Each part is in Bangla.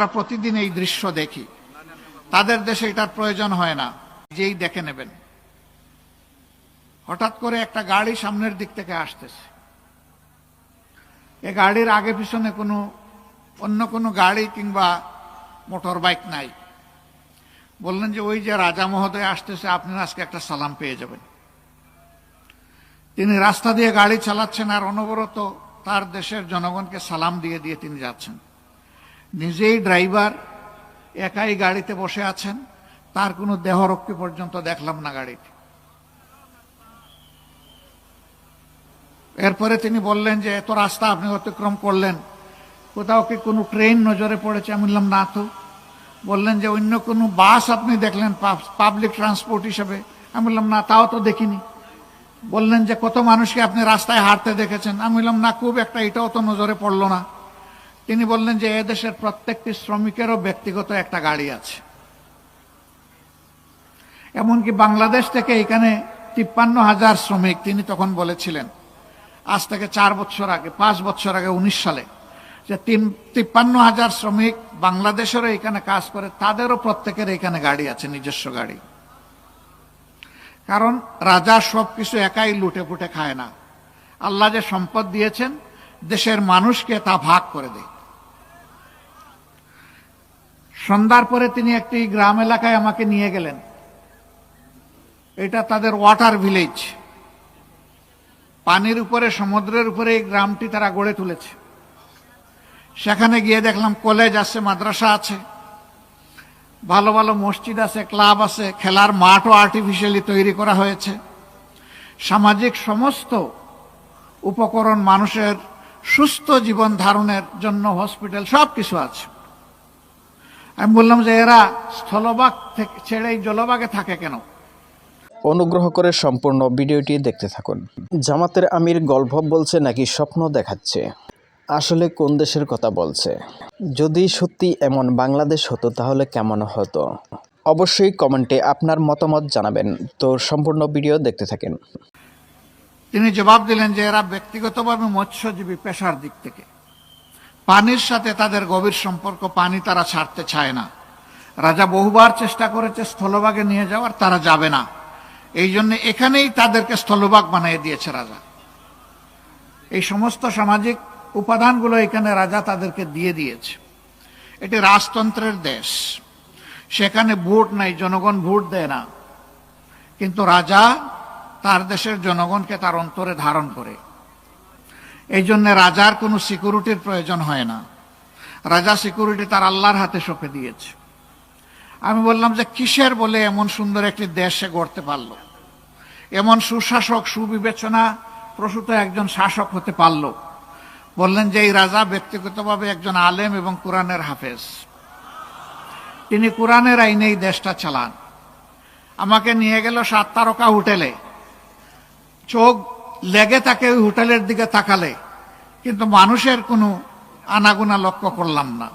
আমরা প্রতিদিন এই দৃশ্য দেখি। তাদের দেশে এটার প্রয়োজন হয় না যেই দেখে নেবেন। হঠাৎ করে একটা গাড়ি সামনের দিক থেকে আসতেছে। এ গাড়ির আগে পিছনে কোনো, অন্য কোনো গাড়ি কিংবা মোটর বাইক নাই। বললেন যে ওই যে রাজা মহোদয় আসতেছে, আপনি আজকে একটা সালাম পেয়ে যাবেন। তিনি রাস্তা দিয়ে গাড়ি চালাচ্ছেন আর অনবরত তার দেশের জনগণকে সালাম দিয়ে দিয়ে তিনি যাচ্ছেন। নিজেই ড্রাইভার, একাই গাড়িতে বসে আছেন, তার কোনো দেহরক্ষী পর্যন্ত দেখলাম না গাড়িতে এরপরে তিনি বললেন যে, এত রাস্তা আপনি অতিক্রম করলেন। কোথাও কি কোনো ট্রেন নজরে পড়েছে? আমি বললাম, না তো। বললেন যে, অন্য কোনো বাস আপনি দেখলেন পাবলিক ট্রান্সপোর্ট হিসেবে? আমি বললাম, না, তাও তো দেখিনি। বললেন যে, কত মানুষকে আপনি রাস্তায় হাঁটতে দেখেছেন? আমি বললাম, না, খুব একটা, এটাও তো নজরে পড়ল না। তিনি বললেন যে এদেশের প্রত্যেকটি শ্রমিকেরও ব্যক্তিগত একটা গাড়ি আছে। এমনকি বাংলাদেশ থেকে এখানে তিপ্পান্ন হাজার শ্রমিক, তিনি তখন বলেছিলেন, আজ থেকে চার বছর আগে, পাঁচ বছর আগে, উনিশ সালে, যে তিন, তিপ্পান্ন হাজার শ্রমিক বাংলাদেশেরও এখানে কাজ করে, তাদেরও প্রত্যেকের এখানে গাড়ি আছে, নিজস্ব গাড়ি। কারণ রাজা সবকিছু একাই লুটে পুটে খায় না। আল্লাহ যে সম্পদ দিয়েছেন, দেশের মানুষকে তা ভাগ করে দেয়। সন্ধ্যার পরে তিনি একটি গ্রাম এলাকায় আমাকে নিয়ে গেলেন। এটা তাদের ওয়াটার ভিলেজ। পানির উপরে, সমুদ্রের উপরে এই গ্রামটি তারা গড়ে তুলেছে। সেখানে গিয়ে দেখলাম কলেজ আছে, মাদ্রাসা আছে। ভালো ভালো মসজিদ আছে, ক্লাব আছে, খেলার মাঠও আর্টিফিশিয়ালি তৈরি করা হয়েছে। সামাজিক সমস্ত উপকরণ মানুষের সুস্থ জীবন ধারণের জন্য হসপিটাল সব কিছু আছে। আমি বললাম যে এরা স্থলভাগ থেকে ছেড়ে জলভাগে থাকে কেন? অনুগ্রহ করে সম্পূর্ণ ভিডিওটি দেখতে থাকুন। জামাতের আমির গল্প বলছে নাকি স্বপ্ন দেখাচ্ছে? আসলে কোন দেশের কথা বলছে? যদি সত্যি এমন বাংলাদেশ হতো তাহলে কেমন হতো? অবশ্যই কমেন্টে আপনার মতামত জানাবেন। তো সম্পূর্ণ ভিডিও দেখতে থাকেন। তিনি জবাব দিলেন যে এরা ব্যক্তিগতভাবে মৎস্যজীবী পেশার দিক থেকে। পানির সাথে তাদের গভীর সম্পর্ক, পানি তারা ছাড়তে চায় না। রাজা বহুবার চেষ্টা করেছে স্থলভাগে নিয়ে যাওয়ার, তারা যাবে না। এই জন্য এখানেই তাদেরকে স্থলভাগ বানিয়ে দিয়েছে রাজা। এই সমস্ত সামাজিক উপাদানগুলো এখানে রাজা তাদেরকে দিয়ে দিয়েছে। এটি রাজতন্ত্রের দেশ। সেখানে ভোট নাই, জনগণ ভোট দেয় না। কিন্তু রাজা তার দেশের জনগণকে তার অন্তরে ধারণ করে। এই জন্য রাজার কোনো সিকিউরিটির প্রয়োজন হয় না। রাজা সিকিউরিটি তার আল্লাহর হাতে সঁপে দিয়েছে। আমি বললাম যে কিসের বলে এমন সুন্দর একটি দেশ সে গড়তে পারল? এমন সুশাসক, সুবিবেচনা প্রসূত একজন শাসক হতে পারল? বললেন যে এই রাজা ব্যক্তিগতভাবে একজন আলেম এবং কোরআনের হাফেজ। তিনি কোরআনের আইনে এই দেশটা চালান। আমাকে নিয়ে গেল সাত তারকা হোটেলে। চোখ লেগে তাকে ওই হোটেলের দিকে তাকালে, কিন্তু মানুষের কোনো আনাগুনা লক্ষ্য করলাম না।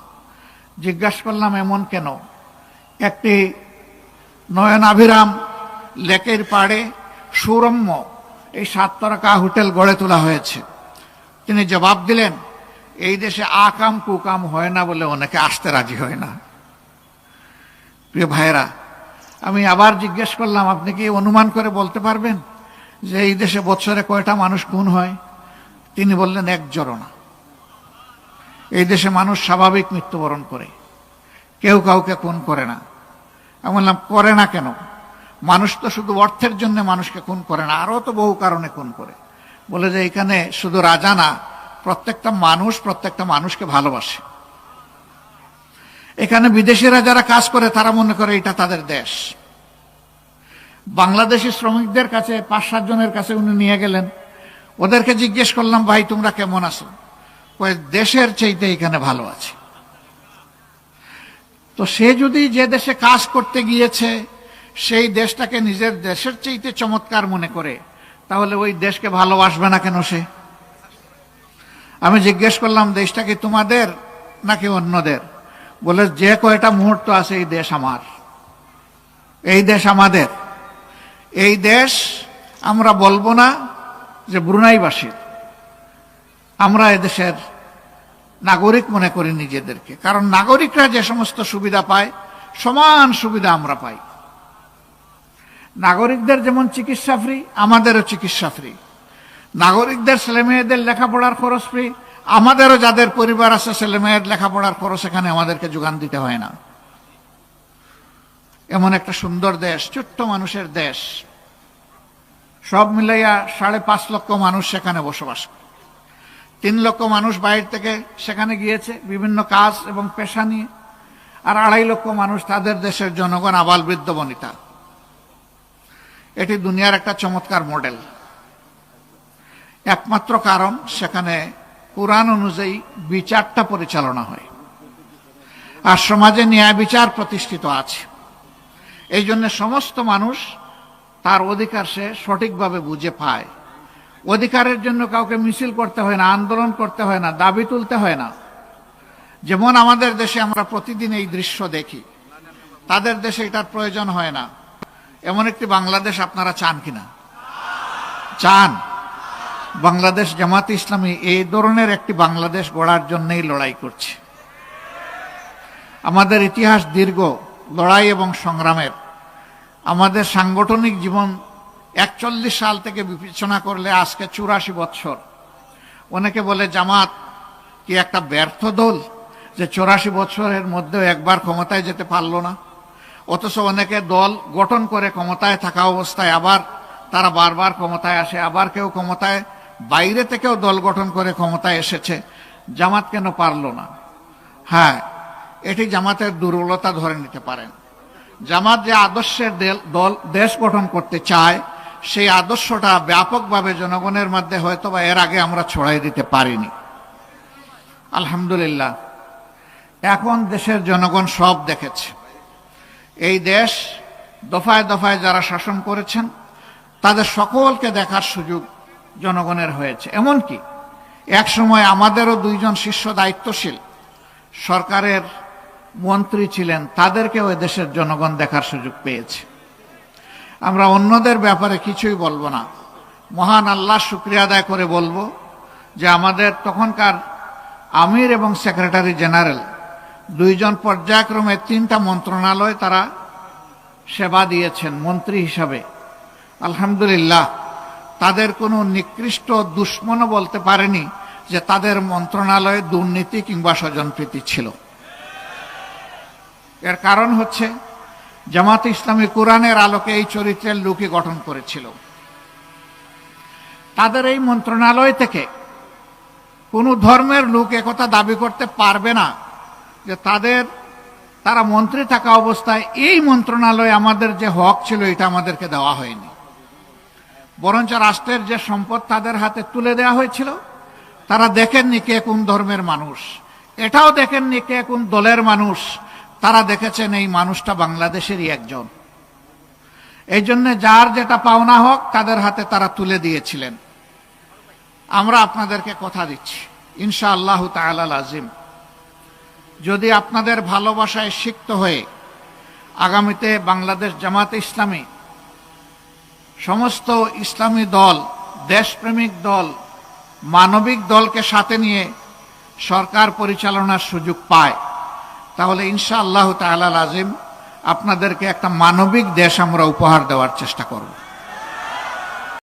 জিজ্ঞাসা করলাম, এমন কেন? একটি নয়নাভিরাম লেকের পাড়ে সুরম্য এই সাত তারকা হোটেল গড়ে তোলা হয়েছে। তিনি জবাব দিলেন, এই দেশে আকাম কুকাম হয় না বলে অনেকে আসতে রাজি হয় না। প্রিয় ভাইরা আমি আবার জিজ্ঞেস করলাম, আপনি কি অনুমান করে বলতে পারবেন? যে এই দেশে বছরে কয়টা মানুষ খুন হয়? তিনি বললেন, এক না এই দেশে মানুষ স্বাভাবিক মৃত্যুবরণ করে। কেউ কাউকে খুন করে না। আমি বললাম, করে না কেন? মানুষ তো শুধু অর্থের জন্য মানুষকে খুন করে না, আরও তো বহু কারণে খুন করে। বলে যে এখানে শুধু রাজা না, প্রত্যেকটা মানুষ প্রত্যেকটা মানুষকে ভালোবাসে। এখানে বিদেশিরা যারা কাজ করে, তারা মনে করে এটা তাদের দেশ। বাংলাদেশি শ্রমিকদের কাছে, পাঁচ, সাত জনের কাছে উনি নিয়ে গেলেন। ওদেরকে জিজ্ঞেস করলাম, ভাই, তোমরা কেমন আছো? দেশের চাইতে এখানে ভালো আছে। তো সে যদি যে দেশে কাজ করতে গিয়েছে, সেই দেশটাকে নিজের দেশের চাইতে চমৎকার মনে করে, তাহলে ওই দেশকে ভালোবাসবে না কেন সে? আমি জিজ্ঞেস করলাম, দেশটা কি তোমাদের নাকি অন্যদের? বলে, যে কয়টা মুহূর্ত আছে এই দেশ আমার। এই দেশ আমাদের। এই দেশ আমরা বলব না যে ব্রুনাইবাসীর আমরা এদেশের নাগরিক মনে করি নিজেদেরকে। কারণ নাগরিকরা যে সমস্ত সুবিধা পায়, সমান সুবিধা আমরা পাই। নাগরিকদের যেমন চিকিৎসা ফ্রি, আমাদেরও চিকিৎসা ফ্রি। নাগরিকদের ছেলে মেয়েদের লেখাপড়ার খরচ ফ্রি, আমাদেরও যাদের পরিবার আছে ছেলে মেয়ের লেখাপড়ার খরচ এখানে আমাদেরকে যোগান দিতে হয় না। এমন একটা সুন্দর দেশ, ছোট্ট মানুষের দেশ। সব মিলাইয়া সাড়ে পাঁচ লক্ষ মানুষ সেখানে বসবাস করে। তিন লক্ষ মানুষ বাইরে থেকে সেখানে গিয়েছে, বিভিন্ন কাজ এবং পেশা নিয়ে। আর আড়াই লক্ষ মানুষ তাদের দেশের জনগণ আবাল বৃদ্ধ বনিতা। এটি দুনিয়ার একটা চমৎকার মডেল। একমাত্র কারণ সেখানে কোরআন অনুযায়ী বিচারটা পরিচালনা হয়। আর সমাজে ন্যায় বিচার প্রতিষ্ঠিত আছে। এই জন্য সমস্ত মানুষ তার অধিকার সে সঠিকভাবে বুঝে পায়। অধিকারের জন্য কাউকে মিছিল করতে হয় না, আন্দোলন করতে হয় না, দাবি তুলতে হয় না। যেমন আমাদের দেশে আমরা প্রতিদিন এই দৃশ্য দেখি। তাদের দেশে এটার প্রয়োজন হয় না। এমন একটি বাংলাদেশ আপনারা চান কিনা? চান। বাংলাদেশ জামাত ইসলামী এই ধরনের একটি বাংলাদেশ গড়ার জন্যই লড়াই করছে। আমাদের ইতিহাস দীর্ঘ লড়াই এবং সংগ্রামের। আমাদের সাংগঠনিক জীবন একচল্লিশ সাল থেকে বিবেচনা করলে আজকে চুরাশি বছর অনেকে বলে, জামাত কি একটা ব্যর্থ দল যে চৌরাশি বছরের মধ্যেও একবার ক্ষমতায় যেতে পারল না? অথচ অনেকে দল গঠন করে ক্ষমতায় থাকা অবস্থায় আবার তারা বারবার ক্ষমতায় আসে, আবার কেউ ক্ষমতায়, বাইরে থেকেও দল গঠন করে ক্ষমতায় এসেছে, জামাত কেন পারল না? হ্যাঁ এটি জামাতের দুর্বলতা ধরে নিতে পারেন। জামাত যে আদর্শের দেল- দেশ গঠন করতে চায়, সেই আদর্শটা ব্যাপকভাবে জনগণের মধ্যে হয়তো বা এর আগে আমরা ছড়াই দিতে পারিনি। আলহামদুলিল্লাহ। এখন দেশের জনগণ সব দেখেছে। এই দেশ দফায় দফায় যারা শাসন করেছেন, তাদের সকলকে দেখার সুযোগ জনগণের হয়েছে। এমনকি এক সময় আমাদেরও দুইজন শীর্ষ দায়িত্বশীল সরকারের মন্ত্রী ছিলেন, তাদেরকেও দেশের জনগণ দেখার সুযোগ পেয়েছে। আমরা অন্যদের ব্যাপারে কিছুই বলব না। মহান আল্লাহ শুক্রিয়া আদায় করে বলব যে আমাদের তখনকার আমির এবং সেক্রেটারি জেনারেল দুইজন পর্যায়ক্রমে তিনটা মন্ত্রণালয় তারা সেবা দিয়েছেন মন্ত্রী হিসাবে। আলহামদুলিল্লাহ, তাদের কোনো নিকৃষ্ট দুশ্মনও বলতে পারেনি যে তাদের মন্ত্রণালয়ে দুর্নীতি কিংবা স্বজনপ্রীতি ছিল। এর কারণ হচ্ছে, জামাত ইসলামী কোরআনের আলোকে এই চরিত্রের লোকই গঠন করেছিল। তাদের এই মন্ত্রণালয় থেকে কোনো ধর্মের লোক একথা দাবি করতে পারবে না যে তাদের, তারা মন্ত্রী থাকা অবস্থায় এই মন্ত্রণালয়ে আমাদের যে হক ছিল এটা আমাদেরকে দেওয়া হয়নি। বরঞ্চ রাষ্ট্রের যে সম্পদ তাদের হাতে তুলে দেওয়া হয়েছিল, তারা দেখেননি কে কোন ধর্মের মানুষ। এটাও দেখেননি কে কোন দলের মানুষ। তারা দেখেছেন এই মানুষটা বাংলাদেশেরই একজন। এই জন্য যার যেটা পাওনা হোক, তাদের হাতে তারা তুলে দিয়েছিলেন। আমরা আপনাদেরকে কথা দিচ্ছি। ইনশা আল্লাহ তাআলা আজিম যদি আপনাদের ভালোবাসায় সিক্ত হয়ে আগামীতে বাংলাদেশ জামাতে ইসলামী, সমস্ত ইসলামী দল, দেশপ্রেমিক দল, মানবিক দলকে সাথে নিয়ে সরকার পরিচালনার সুযোগ পায় তাহলে ইনশা আল্লাহ তাআলা আজিম আপনাদেরকে একটা মানবিক দেশ আমরা উপহার দেওয়ার চেষ্টা করব।